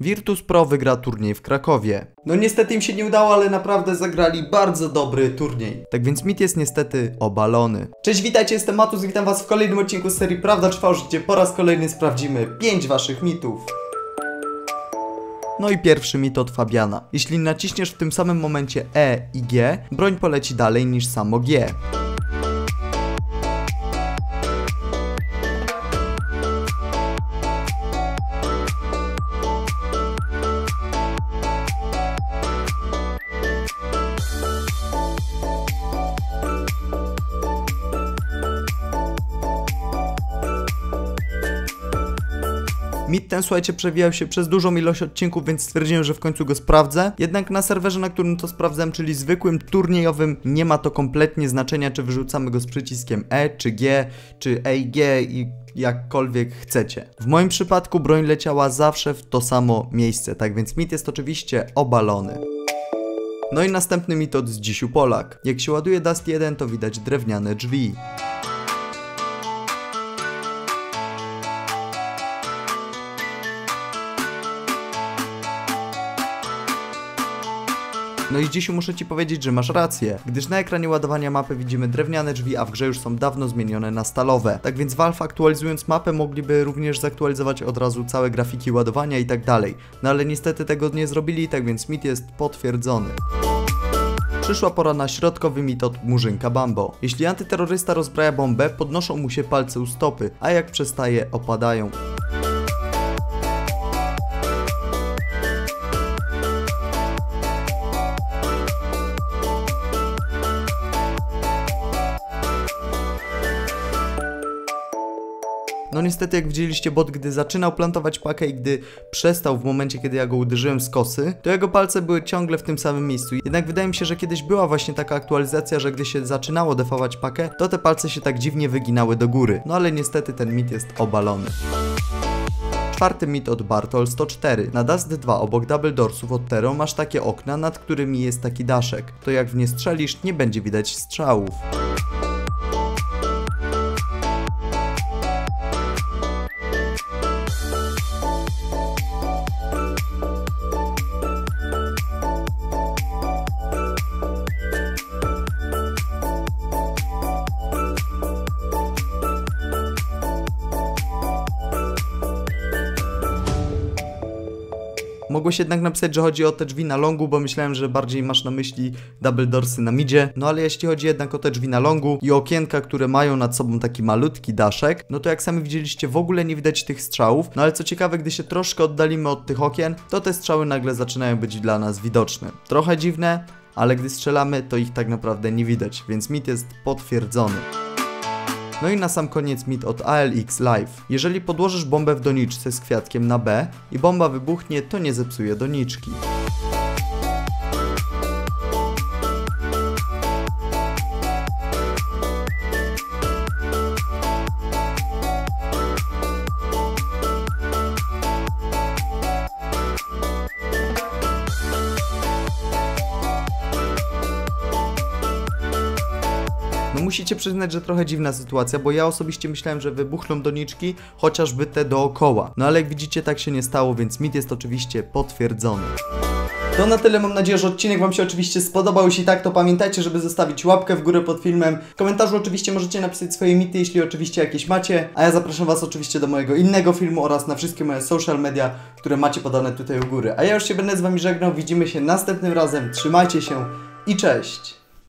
Virtus Pro wygra turniej w Krakowie. No niestety im się nie udało, ale naprawdę zagrali bardzo dobry turniej. Tak więc mit jest niestety obalony. Cześć, witajcie, jestem Matus, witam was w kolejnym odcinku serii Prawda czy Fałsz, gdzie po raz kolejny sprawdzimy 5 waszych mitów. No i pierwszy mit od Fabiana. Jeśli naciśniesz w tym samym momencie E i G, broń poleci dalej niż samo G. Mit ten, słuchajcie, przewijał się przez dużą ilość odcinków, więc stwierdziłem, że w końcu go sprawdzę. Jednak na serwerze, na którym to sprawdzałem, czyli zwykłym turniejowym, nie ma to kompletnie znaczenia, czy wyrzucamy go z przyciskiem E, czy G, czy E i jakkolwiek chcecie. W moim przypadku broń leciała zawsze w to samo miejsce, tak więc mit jest oczywiście obalony. No i następny mit od Zdzisiu Polak. Jak się ładuje Dust 1, to widać drewniane drzwi. No i dziś muszę Ci powiedzieć, że masz rację, gdyż na ekranie ładowania mapy widzimy drewniane drzwi, a w grze już są dawno zmienione na stalowe. Tak więc Valve aktualizując mapę mogliby również zaktualizować od razu całe grafiki ładowania i tak dalej. No ale niestety tego nie zrobili, tak więc mit jest potwierdzony. Przyszła pora na środkowy mit od Murzynka Bambo. Jeśli antyterrorysta rozbraja bombę, podnoszą mu się palce u stopy, a jak przestaje, opadają. No niestety, jak widzieliście, bot gdy zaczynał plantować pakę i gdy przestał w momencie, kiedy ja go uderzyłem z kosy, to jego palce były ciągle w tym samym miejscu. Jednak wydaje mi się, że kiedyś była właśnie taka aktualizacja, że gdy się zaczynało defować pakę, to te palce się tak dziwnie wyginały do góry. No ale niestety ten mit jest obalony. Czwarty mit od Bartol 104. Na Dust 2 obok Double Doorsów od Tero masz takie okna, nad którymi jest taki daszek. To jak w nie strzelisz, nie będzie widać strzałów. Mogłeś jednak napisać, że chodzi o te drzwi na longu, bo myślałem, że bardziej masz na myśli double doorsy na midzie. No ale jeśli chodzi jednak o te drzwi na longu i okienka, które mają nad sobą taki malutki daszek, no to jak sami widzieliście, w ogóle nie widać tych strzałów. No ale co ciekawe, gdy się troszkę oddalimy od tych okien, to te strzały nagle zaczynają być dla nas widoczne. Trochę dziwne, ale gdy strzelamy, to ich tak naprawdę nie widać, więc mit jest potwierdzony. No i na sam koniec mit od ALX Live. Jeżeli podłożysz bombę w doniczce z kwiatkiem na B i bomba wybuchnie, to nie zepsuje doniczki. No musicie przyznać, że trochę dziwna sytuacja, bo ja osobiście myślałem, że wybuchną doniczki, chociażby te dookoła. No ale jak widzicie, tak się nie stało, więc mit jest oczywiście potwierdzony. To na tyle, mam nadzieję, że odcinek Wam się oczywiście spodobał. Jeśli tak, to pamiętajcie, żeby zostawić łapkę w górę pod filmem. W komentarzu oczywiście możecie napisać swoje mity, jeśli oczywiście jakieś macie. A ja zapraszam Was oczywiście do mojego innego filmu oraz na wszystkie moje social media, które macie podane tutaj u góry. A ja już się będę z Wami żegnał. Widzimy się następnym razem. Trzymajcie się i cześć!